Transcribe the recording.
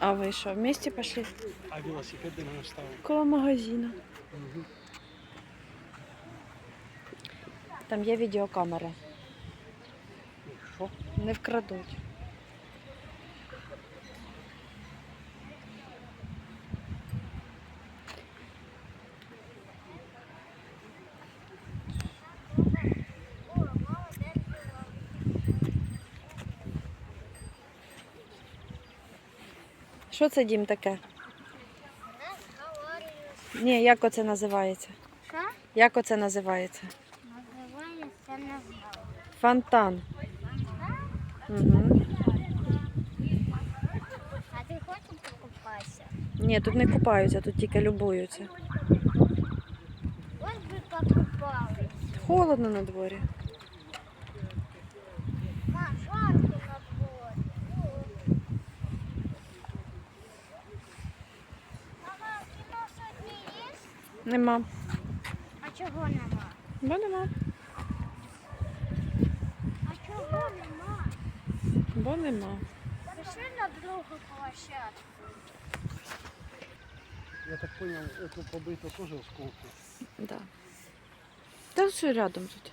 А вы що, вместе пошли? А велосипеды на ставили. Около магазина. Угу. Там є відеокамера. Не вкрадуть. Що це дім таке? Ні, як оце називається? Що? Як оце називається? Називається. Фонтан. Угу. А ти хочеш покупатися? Ні, тут не купаються, тут тільки любуються. Ось би покупались. Холодно на дворі. Нема. А чого нема? Бо нема. А чого нема? Бо нема. Пішли на другу площадку. Я так зрозумів, эту побиту теж осколки. Да. Та все рядом тут.